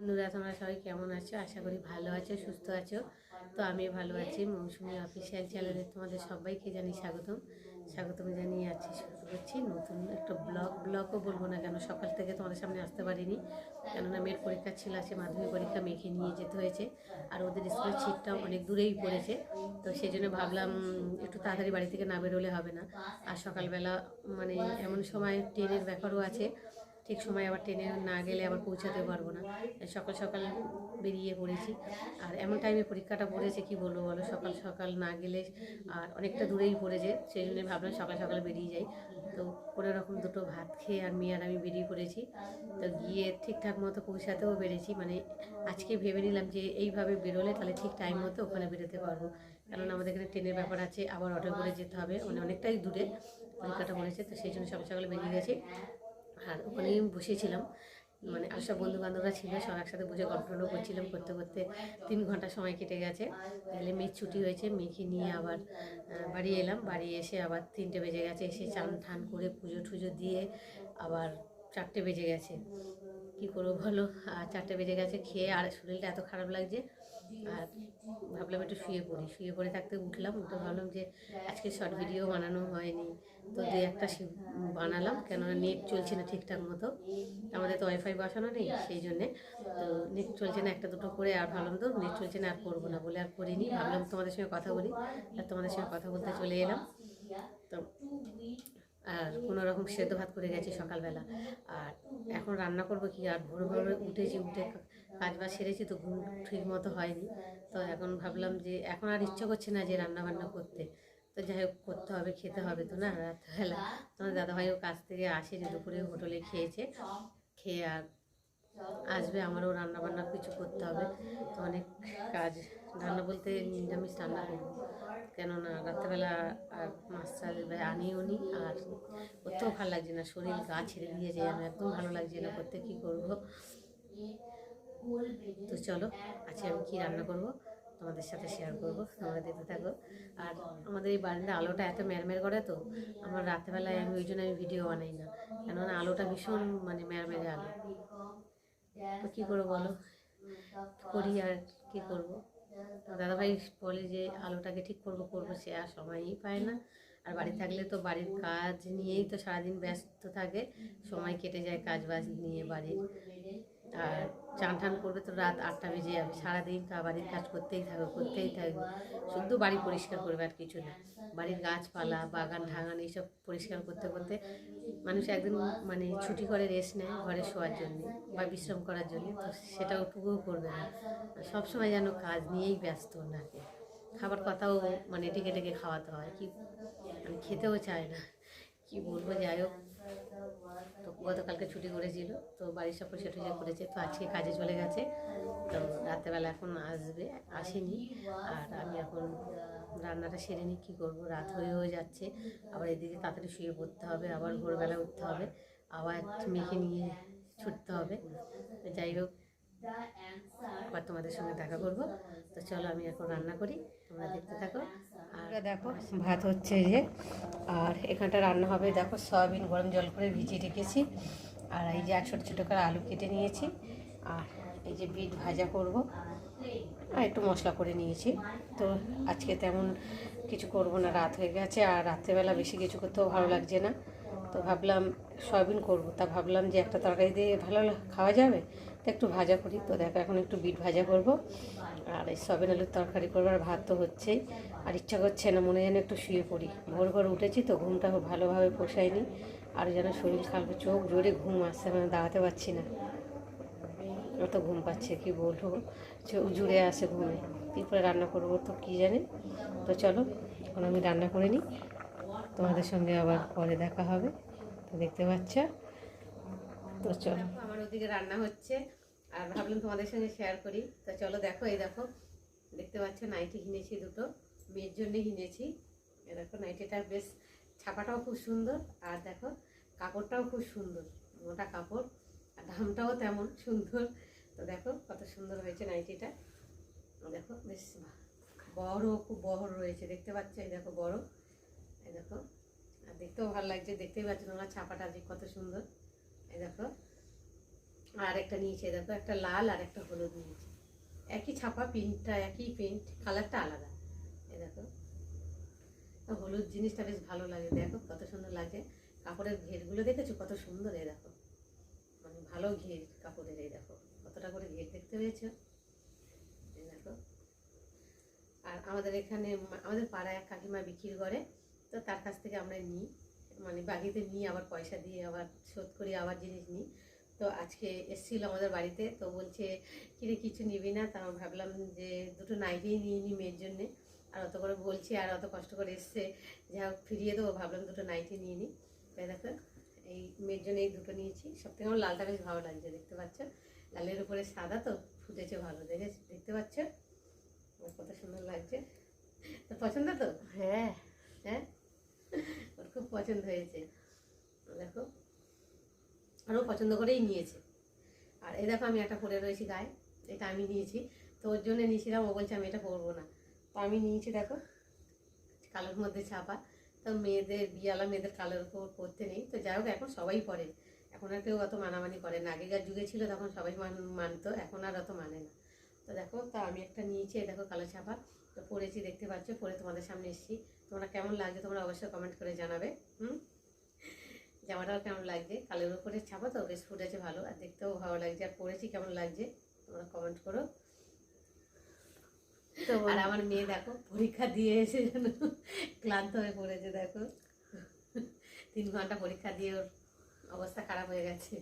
বন্ধুরা, তোমরা সবাই কেমন আছো? আশা করি ভালো আছো, সুস্থ আছো। তো আমি ভালো আছি, মৌসুমি অফিসিয়াল চ্যানেলে তোমাদের সবাইকে জানি স্বাগতম। স্বাগতম জানিয়ে আছি শুরু করছি নতুন একটা ব্লগ ব্লগও বলব না কেন, সকাল থেকে তোমাদের সামনে আসতে পারিনি। কেননা মেয়ের পরীক্ষা ছিল আছে মাধ্যমিক পরীক্ষা মেয়েকে নিয়ে যেতে হয়েছে। আর ওদের স্কুলের ছিটটা অনেক দূরেই পড়েছে। তো সেই জন্য ভাবলাম, একটু তাড়াতাড়ি বাড়ি থেকে না বেরোলে হবে না। আর সকালবেলা মানে এমন সময় ট্রেনের ব্যাপারও আছে। ঠিক সময় আবার ট্রেনে না গেলে আবার পৌঁছাতে পারব না। সকাল সকাল বেরিয়ে পড়েছি। আর এমন টাইমে পরীক্ষাটা পড়েছে, কি বলব বলো? সকাল সকাল না গেলে আর অনেকটা দূরেই পড়েছে সেই জন্য ভাবলাম সকাল সকাল বেরিয়ে যাই। তো কোনো রকম দুটো ভাত খেয়ে আর মেয়ে আর আমি বেরিয়ে পড়েছি। তো গিয়ে ঠিকঠাক মতো পৌঁছাতেও পেরেছি। মানে আজকে ভেবে নিলাম যে এইভাবে বেরোলে তাহলে ঠিক টাইম মতো ওখানে বেরোতে পারব। কারণ আমাদের এখানে ট্রেনের ব্যাপার আছে, আবার অটো করে যেতে হবে। মানে অনেকটাই দূরে পরীক্ষাটা পড়েছে, তো সেই জন্য সকাল সকালে বেরিয়ে গেছি। আর ওখানেই বসেছিলাম। মানে আর বন্ধু বান্ধবরা ছিল, সব একসাথে বসে গল্প টল্প করছিলাম, করতে করতে তিন ঘণ্টা সময় কেটে গেছে। তাহলে মেয়ের ছুটি হয়েছে, মেয়েকে নিয়ে আবার বাড়ি এলাম। বাড়ি এসে আবার তিনটে বেজে গেছে, এসে চান ঠান করে পুজো টুজো দিয়ে আবার চারটে বেজে গেছে। কি করব বলো? আর চারটে বেজে গেছে, খেয়ে আর শরীরটা এত খারাপ লাগছে আর ভাবলাম একটু শুয়ে পড়ি। শুয়ে পড়ে থাকতে উঠলাম, উঠে ভাবলাম যে আজকে শর্ট ভিডিও বানানো হয়নি। তো দু একটা বানালাম, কেননা নেট চলছে না ঠিকঠাক মতো। আমাদের তো ওয়াইফাই বসানো নেই, সেই জন্যে। তো নেট চলছে না, একটা দুটো করে আর ভাবলাম তো নেট চলছে না, আর করব না বলে আর করিনি। ভাবলাম তোমাদের সঙ্গে কথা বলি, আর তোমাদের সঙ্গে কথা বলতে চলে এলাম। তো আর কোনো রকম সেদ্ধ ভাত করে গেছি সকালবেলা। আর এখন রান্না করব কি, আর ভোর ভোর উঠেছি, উঠে কাজ বাজ সেরেছি তো ঘুম ঠিক মতো হয়নি। তো এখন ভাবলাম যে, এখন আর ইচ্ছা করছে না যে রান্না বান্না করতে। তো যাই হোক, করতে হবে, খেতে হবে তো না রাত্রেবেলা। তোমার দাদাভাইও কাছ থেকে আসে যে দুপুরে হোটেলে খেয়েছে। খেয়ে আর আসবে, আমারও রান্না বান্না কিছু করতে হবে। তো অনেক কাজ, রান্না বলতে নিরামিষ রান্না করব কেননা রাত্রেবেলা আর মাছ চাল আনিও নি, আর করতেও ভালো লাগছে না, শরীর গা ছেড়ে দিয়েছে একদম ভালো লাগছে না, করতে কী করব? তো চলো, আজকে আমি কী রান্না করব? তোমাদের সাথে শেয়ার করব, তোমরা দেখতে থাকো। আর আমাদের এই বাড়িটা আলোটা এত ম্যারমের করে তো, আমার রাতেবেলায় আমি ওই জন্য আমি ভিডিও বানাই না। কেননা আলোটা ভীষণ মানে ম্যারমেরে আলো। তো কী করব বলো? করি আর কী করব? দাদাভাই বলে যে আলোটাকে ঠিক করব করব সে আর সময়ই পায় না। আর বাড়ি থাকলে তো বাড়ির কাজ নিয়েই তো সারাদিন ব্যস্ত থাকে। সময় কেটে যায় কাজ বাজ নিয়ে বাড়ির। আর চান টান করবে তো রাত আটটা বেজে যাবে। সারাদিন তা বাড়ির কাজ করতেই থাকবে করতেই থাকবে শুধু বাড়ি পরিষ্কার করবে আর কিছু না। বাড়ির গাছপালা, বাগান ঢাগান এইসব পরিষ্কার করতে করতে মানুষ একদিন মানে ছুটি করে রেস্ট নেয় ঘরে শোয়ার জন্য বা বিশ্রাম করার জন্য। তো সেটা ওটুকুও করবে না। সবসময় যেন কাজ নিয়েই ব্যস্ত নাকি খাবার কথাও মানে ডেকে ডেকে খাওয়াতে হয়। কি মানে খেতেও চায় না। কি বলব, যাই হোক। তো গতকালকে ছুটি করেছিল, তো বাড়ির সব পরিষ্কার টরিষ্কার করেছে, তো আজকে কাজে চলে গেছে। তো রাত্রেবেলা এখন আসবে, আসেনি। আর আমি এখন রান্নাটা সেরে নিই, কী করব? রাত হয়ে হয়ে যাচ্ছে। আবার এদিকে তাড়াতাড়ি শুয়ে পড়তে হবে, আবার ভোরবেলা উঠতে হবে। আবার মেখে নিয়ে ছুটতে হবে। যাই হোক আবার তোমাদের সঙ্গে দেখা করব। তো চলো আমি এখন রান্না করি, তোমরা দেখতে থাকো। আর দেখো, ভাত হচ্ছে যে। আর এখানটা রান্না হবে, দেখো, সয়াবিন গরম জল করে ভিজিয়ে রেখেছি। আর এই যে এক ছোটো ছোটো করে আলু কেটে নিয়েছি। আর এই যে বিট ভাজা করব। আর একটু মশলা করে নিয়েছি। তো আজকে তেমন কিছু করব না, রাত হয়ে গেছে। আর রাত্রেবেলা বেশি কিছু করতেও ভালো লাগছে না। তো ভাবলাম সয়াবিন করব। তা ভাবলাম যে একটা তরকারি দিয়ে ভালো খাওয়া যাবে? তো একটু ভাজা করি। তো দেখো, এখন একটু বিট ভাজা করব। আর এই সবেন আলুর তরকারি করব, আর ভাত তো হচ্ছেই। আর ইচ্ছা করছে না, মনে যেন একটু শুয়ে পড়ি। ভোর ভোর উঠেছি তো ঘুমটা ভালোভাবে পোষায়নি। আর যেন শরীর খারাপ চোখ জোরে ঘুম আসছে মানে দাঁড়াতে পারছি না। অত ঘুম পাচ্ছে, কি বলব? চোখ জুড়ে আসে ঘুমে। করে রান্না করব তো কী জানি? তো চলো, এখন আমি রান্না করে নিই। তোমাদের সঙ্গে আবার পরে দেখা হবে। তো দেখতে পাচ্ছ? তো চলো আমার ওদিকে রান্না হচ্ছে, আর ভাবলাম তোমাদের সঙ্গে শেয়ার করি। তো চলো দেখো, এই দেখো, দেখতে পাচ্ছ, নাইটি কিনেছি দুটো, মেয়ের জন্য কিনেছি এ দেখো, নাইটিটা বেশ, ছাপাটাও খুব সুন্দর, আর দেখো, কাপড়টাও খুব সুন্দর, মোটা কাপড়, আর দামটাও তেমন সুন্দর। তো দেখো, কত সুন্দর হয়েছে নাইটিটা। দেখো, বেশ বড়, খুব বড় রয়েছে, দেখতে পাচ্ছ, এই দেখো, বড়। এই দেখো, আর দেখতেও ভালো লাগছে, দেখতেই পাচ্ছ তোমরা ছাপাটা যে কত সুন্দর। দেখো। আর একটা নিয়েছে দেখো, একটা লাল আর একটা হলুদ নিয়েছে। একই ছাপা প্রিন্টটা, একই প্রিন্ট কালারটা আলাদা। এ দেখো। হলুদ জিনিসটা বেশ ভালো লাগে, দেখো কত সুন্দর লাগে। কাপড়ের ঘেরগুলো দেখেছ? কত সুন্দর এ দেখো। মানে ভালো ঘের কাপড়ের, এই দেখো। কতটা করে ঘের দেখতে পেয়েছ? এই দেখো। আর আমাদের এখানে আমাদের পাড়ায় এক কাকিমা বিক্রি করে, তো তার কাছ থেকে আমরা নিই। মানে বাকিতে নিই আবার পয়সা দিয়ে আবার শোধ করি আবার জিনিস নিই। তো আজকে এসেছিল আমাদের বাড়িতে তো বলছে কিরে কিছু নিবি না? তা আমি ভাবলাম যে দুটো নাইটিই নিয়ে নিই মেয়ের জন্যে। আর অত করে বলছি আর অত কষ্ট করে এসছে। যা হোক ফিরিয়ে দেবো ভাবলাম দুটো নাইটি নিয়ে নিই তাই দেখো এই মেয়ের জন্য এই দুটো নিয়েছি। সব থেকে আমার লালটা বেশ ভালো লাগছে দেখতে পাচ্ছ? লালের উপরে সাদা তো ফুটেছে ভালো দেখে দেখতে পাচ্ছ? কত সুন্দর লাগছে। তো পছন্দ তো? হ্যাঁ। হ্যাঁ? খুব পছন্দ হয়েছে। দেখো, আরও পছন্দ করেই নিয়েছে। আর এই দেখো, আমি একটা পরে রয়েছি গায়ে, এটা আমি নিয়েছি। তো ওর জন্য নিয়েছিলাম, ও বলছে আমি এটা পরবো না। তো আমি নিয়েছি, দেখো, কালোর মধ্যে ছাপা। তো মেয়েদের, বিয়ালা মেয়েদের কালোর উপর পরতে নেই। তো যাই হোক, এখন সবাই পরে। এখন আর কেউ অত মানামানি করে না। আগেকার যুগে ছিল, তখন সবাই মান, মানতো, এখন আর অত মানে না। তো দেখো, তা আমি একটা নিয়েছি দেখো, কালো ছাপা। তো পরেছি, দেখতে পাচ্ছ, পরে তোমাদের সামনে এসেছি। তোমরা কেমন লাগছে তোমরা অবশ্যই কমেন্ট করে জানাবে হুম? জামাটাও কেমন লাগছে? কালের উপরে ছাপা তো বেশ ফুটেছে ভালো। আর দেখতেও ভালো লাগছে আর পরেছি কেমন লাগছে? তোমরা কমেন্ট করো। তো আর আমার মেয়ে দেখো পরীক্ষা দিয়ে এসে যেন ক্লান্ত হয়ে পড়েছে দেখো। তিন ঘণ্টা পরীক্ষা দিয়ে ওর অবস্থা খারাপ হয়ে গেছে।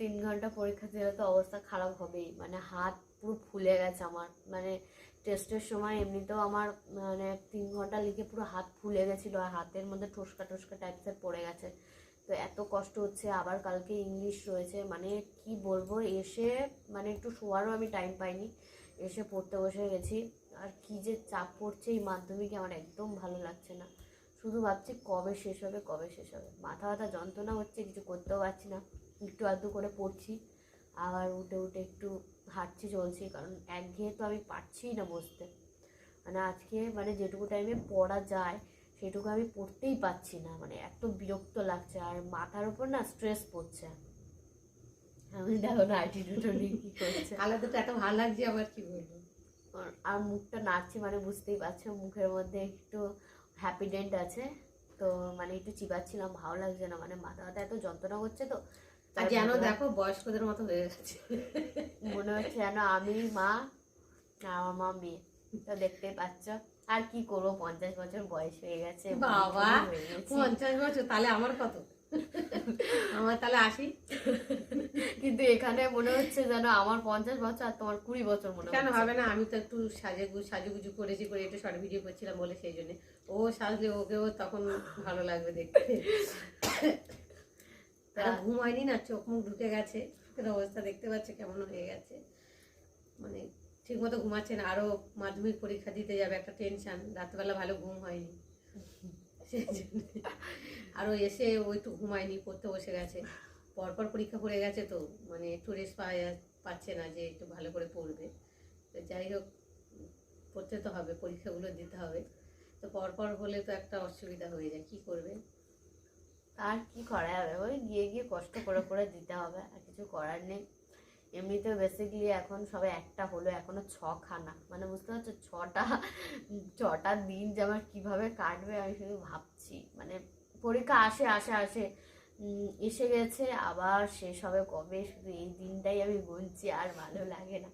তিন ঘণ্টা পরীক্ষা দিলে তো অবস্থা খারাপ হবেই। মানে হাত পুরো ফুলে গেছে আমার। মানে টেস্টের সময় এমনিতেও আমার মানে তিন ঘণ্টা লিখে পুরো হাত ফুলে গেছিল আর হাতের মধ্যে ঠোসকা ঠোসকা টাইপসের পড়ে গেছে। তো এত কষ্ট হচ্ছে, আবার কালকে ইংলিশ রয়েছে। মানে কি বলব, এসে মানে একটু শোয়ারও আমি টাইম পাইনি। এসে পড়তে বসে গেছি। আর কি যে চাপ পড়ছে এই মাধ্যমিকে আমার একদম ভালো লাগছে না। শুধু ভাবছি কবে শেষ হবে, কবে শেষ হবে। মাথা ব্যথা, যন্ত্রণা হচ্ছে, কিছু করতেও পারছি না। একটু আধটু করে পড়ছি। আবার উঠে উঠে একটু হাঁটছি চলছি কারণ একঘেয়ে তো আমি পারছিই না বসতে। মানে আজকে মানে যেটুকু টাইমে পড়া যায় সেটুকু আমি পড়তেই পারছি না। মানে এত বিরক্ত লাগছে আর মাথার উপর না স্ট্রেস পড়ছে। আমি দেখো না দুটো নিয়ে কি করছে। কালো দুটো এত ভালো লাগছে আবার কি বলব? আর- মুখটা নাড়ছি মানে বুঝতেই পারছ মুখের মধ্যে একটু হ্যাপিডেন্ট আছে। তো মানে একটু চিবাচ্ছিলাম ভালো লাগছে না। মানে মাথা ব্যথা এত যন্ত্রণা করছে তো যেন দেখো বয়স্কদের মতো হয়ে গেছে মনে হচ্ছে যেন আমি মা আমার মা মেয়ে। তো দেখতেই পাচ্ছ। আর কি করব? পঞ্চাশ বছর বয়স হয়ে গেছে বাবা। পঞ্চাশ বছর তাহলে আমার কত? আমার তাহলে আশি। কিন্তু এখানে মনে হচ্ছে যেন আমার পঞ্চাশ বছর আর তোমার কুড়ি বছর মনে কেন হবে না? আমি তো একটু সাজে সাজুগুজু করেছি করে একটু শর্ট ভিডিও করছিলাম বলে সেই জন্য। ও সাজলে ওকেও তখন ভালো লাগবে দেখতে। তারা ঘুম হয়নি না চোখ মুখ ঢুকে গেছে চোখের অবস্থা দেখতে পাচ্ছে কেমন হয়ে গেছে। মানে ঠিক মতো ঘুমাচ্ছে না আরও মাধ্যমিক পরীক্ষা দিতে যাবে একটা টেনশন রাতবেলা ভালো ঘুম হয়নি। আরও এসে ও একটু ঘুমায়নি পড়তে বসে গেছে। পরপর পরীক্ষা পড়ে গেছে তো মানে একটু রেস্ট পাওয়া পাচ্ছে না যে একটু ভালো করে পড়বে। তো যাই হোক পড়তে তো হবে পরীক্ষাগুলো দিতে হবে। তো পরপর হলে তো একটা অসুবিধা হয়ে যায় কি করবে? আর কি করা যাবে? ওই গিয়ে গিয়ে কষ্ট করে করে দিতে হবে, আর কিছু করার নেই। এমনিতেও বেসিকলি এখন সবাই একটা হলো, এখনও ছ খানা মানে বুঝতে পারছ, ছটা ছটা দিন যে আমার কীভাবে কাটবে আমি শুধু ভাবছি। মানে পরীক্ষা আসে আসে আসে। এসে গেছে আবার শেষ হবে কবে? শুধু এই দিনটাই আমি গুনছি আর ভালো লাগে না।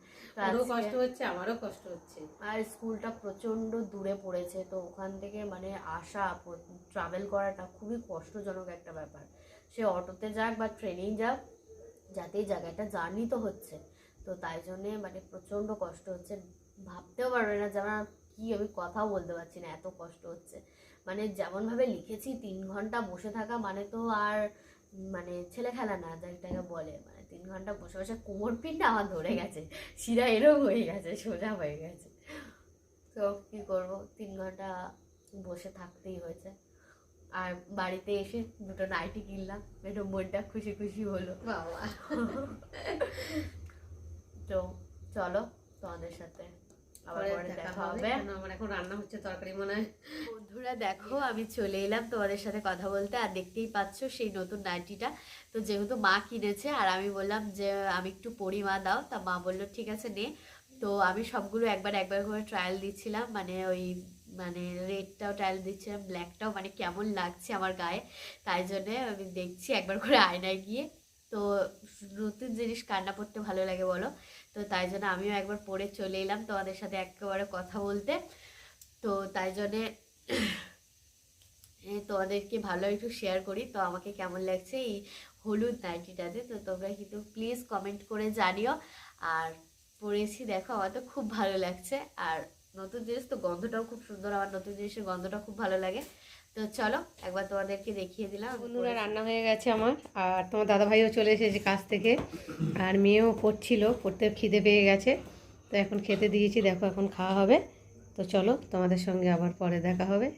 কষ্ট হচ্ছে আমারও কষ্ট হচ্ছে। আর স্কুলটা প্রচণ্ড দূরে পড়েছে তো ওখান থেকে মানে আসা ট্রাভেল করাটা খুবই কষ্টজনক একটা ব্যাপার। সে অটোতে যাক বা ট্রেনেই যাক যাতে এই জায়গাটা জার্নি তো হচ্ছে। তো তাই জন্যে মানে প্রচণ্ড কষ্ট হচ্ছে। ভাবতেও পারবে না যে আমার কি আমি কথাও বলতে পারছি না এত কষ্ট হচ্ছে। মানে যেমনভাবে লিখেছি তিন ঘণ্টা বসে থাকা মানে তো আর মানে ছেলে খেলা না যেটাকে বলে। মানে তিন ঘণ্টা বসে বসে কোমর পিনটা আমার ধরে গেছে। শিরা এরম হয়ে গেছে সোজা হয়ে গেছে। তো কি করব? তিন ঘণ্টা বসে থাকতেই হয়েছে। আর বাড়িতে এসে দুটো নাইটি কিনলাম। একটু মনটা খুশি খুশি হলো। বাবা। তো চলো তোমাদের সাথে। বন্ধুরা দেখো আমি চলে এলাম তোমাদের সাথে কথা বলতে। আর দেখতেই পাচ্ছ সেই নতুন নাইটিটা। তো যেহেতু মা কিনেছে আর আমি বললাম যে আমি একটু পরি মা দাও। তা মা বলল ঠিক আছে নে। তো আমি সবগুলো একবার একবার করে ট্রায়াল দিচ্ছিলাম। মানে ওই মানে রেডটাও ট্রায়াল দিচ্ছিলাম ব্ল্যাকটাও মানে কেমন লাগছে আমার গায়ে। তাই জন্য আমি দেখছি একবার করে আয়নায় গিয়ে। তো নতুন জিনিস কান্না পড়তে ভালো লাগে বলো। তো তাই জন্য আমিও একবার পরে চলে এলাম তোমাদের সাথে একেবারে কথা বলতে। তো তাই জন্যে তোমাদেরকে ভালো একটু শেয়ার করি। তো আমাকে কেমন লাগছে এই হলুদ নাইটিটাতে? তো তোমরা কিন্তু প্লিজ কমেন্ট করে জানিও। আর পরেছি দেখো, আমার তো খুব ভালো লাগছে। আর নতুন জিনিস তো গন্ধটাও খুব সুন্দর, আমার নতুন জিনিসের গন্ধটা খুব ভালো লাগে। তো চলো, একবার তোমাদেরকে দেখিয়ে দিলাম। বন্ধুরা, রান্না হয়ে গেছে আমার। আর তোমার দাদা ভাইও চলে এসেছে কাজ থেকে। আর মেয়েও পড়ছিল, পড়তে খিদে পেয়ে গেছে। তো এখন খেতে দিয়েছি, দেখো এখন খাওয়া হবে। তো চলো, তোমাদের সঙ্গে আবার পরে দেখা হবে।